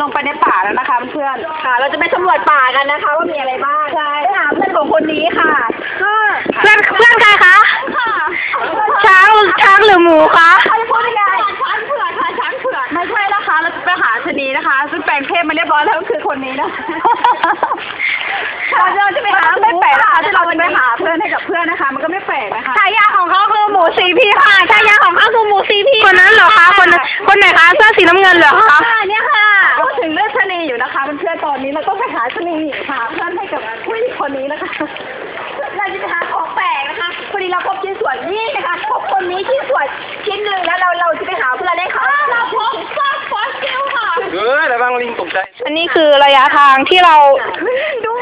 ลงไปในป่าแล้วนะคะเพื่อนๆค่ะ เราจะไปสำรวจป่ากันนะคะ ว่ามีอะไรบ้างใช่ไปหาเพื่อนของคนนี้ค่ะก็เพื่อนเพื่อนใครคะค่ะช้างช้างหรือหมูคะเขาจะพูดยังไงช้างเผือกค่ะช้างเผือกไม่ใช่นะคะ เราจะไปหาชะนีนะคะ ซึ่งแปลงเพศมาเรียบร้อยแล้วก็คือคนนี้นะ เราจะไปหาไม่แปลกนะคะที่เราจะไปหาเพื่อนให้กับเพื่อนนะคะ มันก็ไม่แปลกนะคะฉายาของเขาคือหมูซีพีค่ะฉายาของเขาคือหมูซีพีคนนั้นเหรอคะคนนั้นคนไหนคะเสื้อสีน้ำเงินเหรอคะค่ะเนี่ยค่ะพูดถึงเรื่องชะนีอยู่นะคะเพื่อนๆตอนนี้เราต้องไปหาชะนีหาเพื่อนให้กับผู้หญิงคนนี้นะคะ เราจะไปหาของแปลกนะคะพอดีเราพบชิ้นส่วนนี่นะคะพบคนนี้ชิ้นส่วนชิ้นหนึ่งแล้วเราเราจะไปหาเพื่อนได้ค่ะเราพบซากฟอสซิลค่ะเออระวังลิงตกใจอันนี้คือระยะทางที่เราดู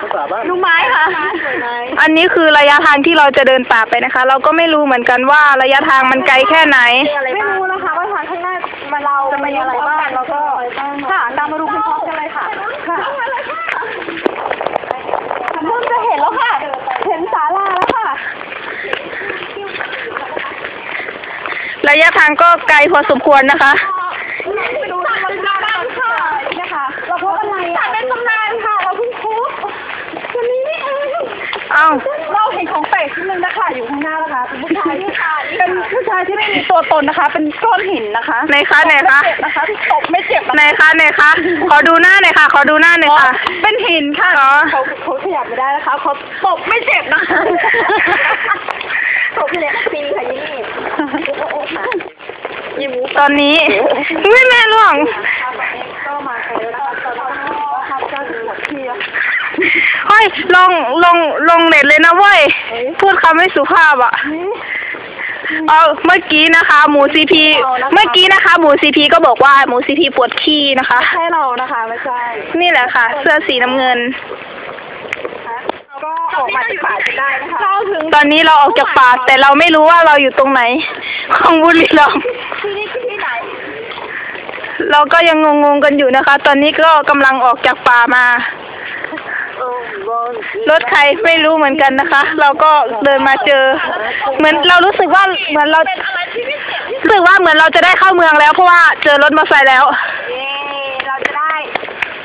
ภาษาบ้านดูไม้ค่ะสวยไหมอันนี้คือระยะทางที่เราจะเดินป่าไปนะคะ เราก็ไม่รู้เหมือนกันว่าระยะทางมันไกลแค่ไหนไม่รู้นะคะว่าทางข้างหน้ามันเราจะมีอะไรบ้างเราก็ค่ะตามมาดูพร้อมๆกันเลยค่ะค่ะเริ่มจะเห็นแล้วค่ะ เห็นศาลาแล้วค่ะ ระยะทางก็ไกลพอสมควรนะคะไปดูตำนานค่ะนะคะเราพบอะไรอะเป็นตำนานค่ะ เราเพิ่งพบวันนี้นี่เองเอ้าเราเห็นของแปลกชิ้นหนึ่งนะคะอยู่ข้างหน้านะคะเป็นผู้ชายที่เป็นผู้ชายที่ไม่มีตัวตนนะคะ เป็นก้อนหินนะคะไหนคะไหนคะเจ็บนะคะที่ตบไม่เจ็บนะไหนคะไหนคะขอดูหน้าหน่อยค่ะ ขอดูหน้าหน่อยค่ะ เป็นหินค่ะอ๋อเขาเขาขยับไม่ได้นะคะเขาตบไม่เจ็บนะคะตบเลยปีค่ะยี่นี่ยิ้ม ตอนนี้อุ้ยแม่ล่วงก็มาแล้วนะคะตอนนี้ครับก็ถึงหมดที่แล้วเฮ้ยลงลงลงเน็ตเลยนะเว้ย พูดคำไม่สุภาพอะเอาเมื่อกี้นะคะ หมูซีพีเมื่อกี้นะคะ หมูซีพีก็บอกว่าหมูซีพีปวดขี้นะคะไม่ใช่เรานะคะ ไม่ใช่ นี่แหละค่ะ เสื้อสีน้ำเงินก็ ออกมาจากป่าจะได้นะคะเราถึงตอนนี้เราออกจากป่าแต่เราไม่รู้ว่าเราอยู่ตรงไหน ของบุรีรัมย์ที่นี่คือที่ไหนเราก็ยังงงๆกันอยู่นะคะ ตอนนี้ก็กำลังออกจากป่ามารถใครไม่รู้เหมือนกันนะคะ เราก็เดินมาเจอ เหมือนเรารู้สึกว่าเหมือนเราเป็นอะไรที่พิเศษที่รู้สึกว่าเหมือนเราจะได้เข้าเมืองแล้ว เพราะว่าเจอรถมอเตอร์ไซค์แล้ว เย้เราจะได้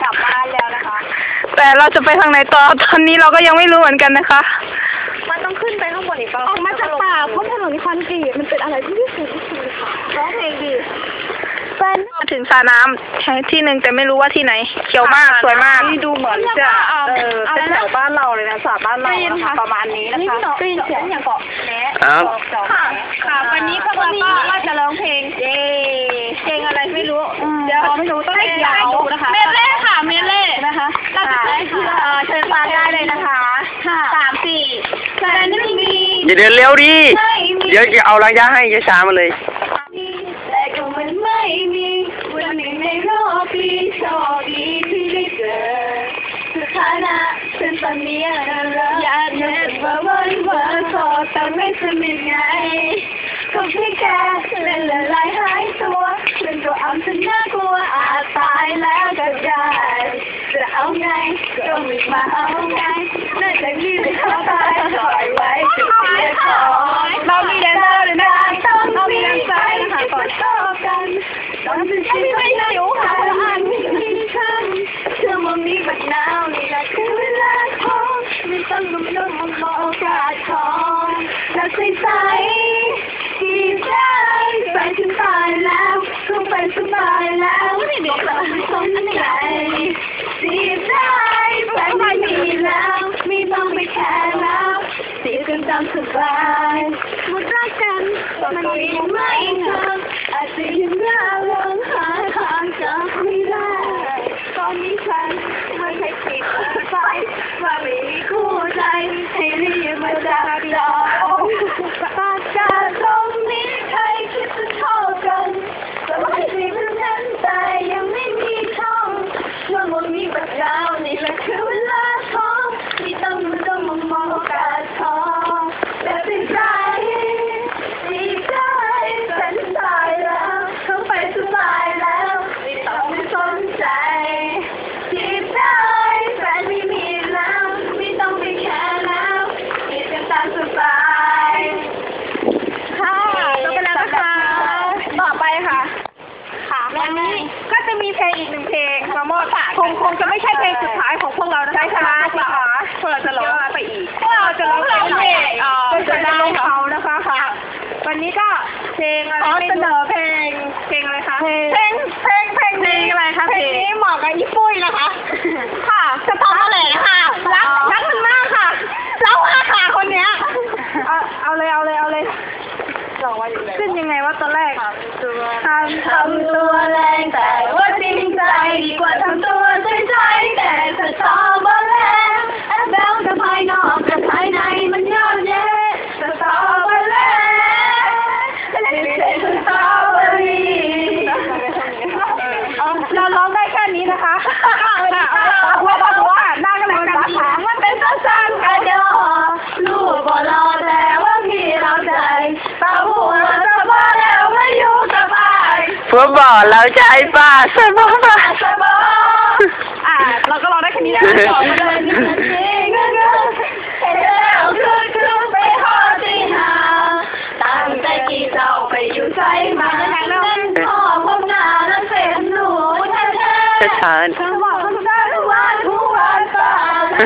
กลับบ้านแล้วนะคะ แต่เราจะไปทางไหนต่อตอนนี้เราก็ยังไม่รู้เหมือนกันนะคะ มันต้องขึ้นไปข้างบนอีกเปล่าออกมาจากป่าเพราะถนนคอนกรีตมันเป็นอะไรที่พิเศษที่สุดเลยค่ะร้องเพลงดีมาถึงสระน้ำแห่งที่หนึ่งแต่ไม่รู้ว่าที่ไหน เขียวมากสวยมากนี่ดูเหมือนจะเออเป็นแถวบ้านเราเลยนะสาบ้านเรานะคะประมาณนี้นะคะได้ยินเสียงอย่างเกาะแหนครับค่ะค่ะ วันนี้พวกเราก็ว่าจะร้องเพลงเย้เพลงอะไรไม่รู้เดี๋ยวไม่รู้ต้องให้ยาวนะคะ เมเล่ค่ะเมเล่ นะคะค่ะเอ่อเชิญฟังได้เลยนะคะสามสี่แต่นี่มีอย่าเดินเร็วดิเดี๋ยวจะเอาระยะให้ช้าๆมาเลย แต่ก็มันไม่มีวันหนึ่งในรอบปีโชคดีที่ได้เจอสถานะเป็นตอนนี้อะไรอยากเห็นว่าวันวันโสดแต่ไม่สนิทไงก็เพียงแค่เล่นละลายหายตัวเป็นตัวเอาฉันน่ากลัวอาจตายแล้วก็ได้ จะเอาไงก็ไม่มาเอาไงน่าจะรีบไปเข้าตายปล่อยไว้ถึงเสียก่อนเรามีแดนเซอร์เลยนะคะเรามีแดนเซอร์นะคะก่อนชอบกันตอนที่ฉันไม่ได้อยู่หาอ่านไม่มีคำเชื่อว่ามีบัดนาวนี่แหละคือเวลาของไม่ต้องลุ่มลุ่มมองมองโอกาสของและใส่ใจดีใจไปถึงตายแล้วคงไปสบายแล้วไม่ต้องไม่ต้องใจดีใจแฟนไม่มีแล้วไม่ต้องไปแคร์แล้วสีกันตามสบายหมดรักกันมันยัง ไม่ทำอาจจะยังร่ อีกหนึ่งเพลงมาโมดคงคงจะไม่ใช่เพลงสุดท้ายของพวกเรานะคะใช่ไหมสิคะพวกเราจะร้องไปอีกพวกเราจะร้องเพลงเพลงเอ่อจะได้เขานะคะค่ะ วันนี้ก็เพลงอะไรเสนอเพลงเพลงอะไรคะเพลงเพลงเพลงเพลงอะไรคะเพลงนี้เหมาะกับอีปุ้ยนะคะค่ะ ร้องได้แค่นี้นะคะว่าว่าว่านั่งกันเลยกันถามว่าเป็นสั้นๆกันเดียวลูกบ่รอแต่ว่าพี่เราใจตาหัวสบายแล้วไม่อยู่สบายเพื่อบอกเราใจป้าสบายสบายอ่าเราก็รอได้แค่นี้นะ ล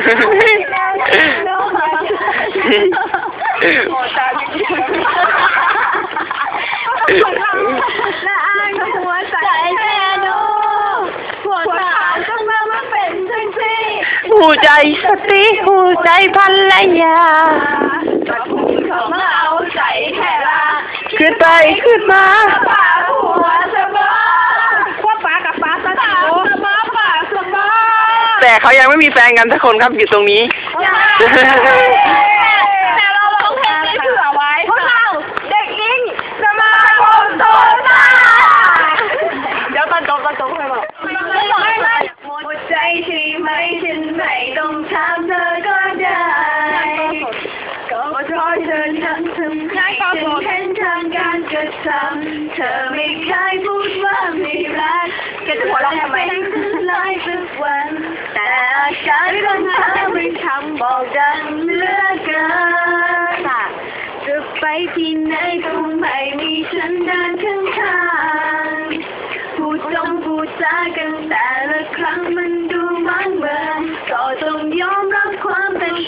ะอ้างหัวใจแค่ดูหัวตาจังมามาเป็นจังสิหูใจสติหูใจภรรยาก็ถูกเขามาเอาใจแค่ละขึ้นไปขึ้นมา ป่าหัวสบาย ว่าป้ากับป้าซะ ป่า โอ้ สบายป่าสบาย แต่ เขายังไม่มีแฟนกันสักคนครับอยู่ตรงนี้ การกระทำเธอไม่เคยพูดว่าไม่รักก็จะหัวเราะทำไมหลายสักวัน แต่อาการของเธอไม่ทำบอกดังเหลือเกินจะไปที่ไหนก็ไม่มีฉันเดินข้างๆพูดจงพูดจากันแต่ละครั้งมัน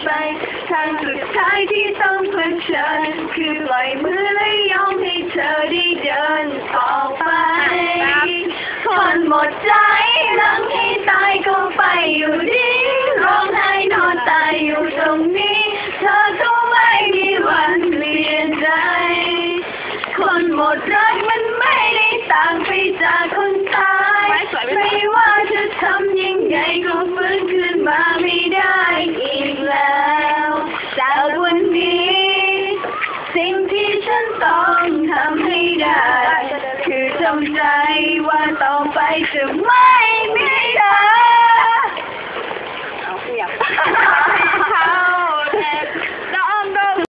ไป ทางสุดท้ายที่ต้องเผชิญคือปล่อยมือและยอมให้เธอได้เดินต่อไปคนหมดใจรังให้ตายก็ไปอยู่ดีร้องไห้นอนตายอยู่ตรงนี้ เธอก็ไม่มีวันเปลี่ยนใจ คนหมดรักมันไม่ได้ต่างไปจากคนตายไม่ว่าจะทำยังไงก็ันต้องทำให้ได้ คือจำใจว่าต่อไปจะไม่มี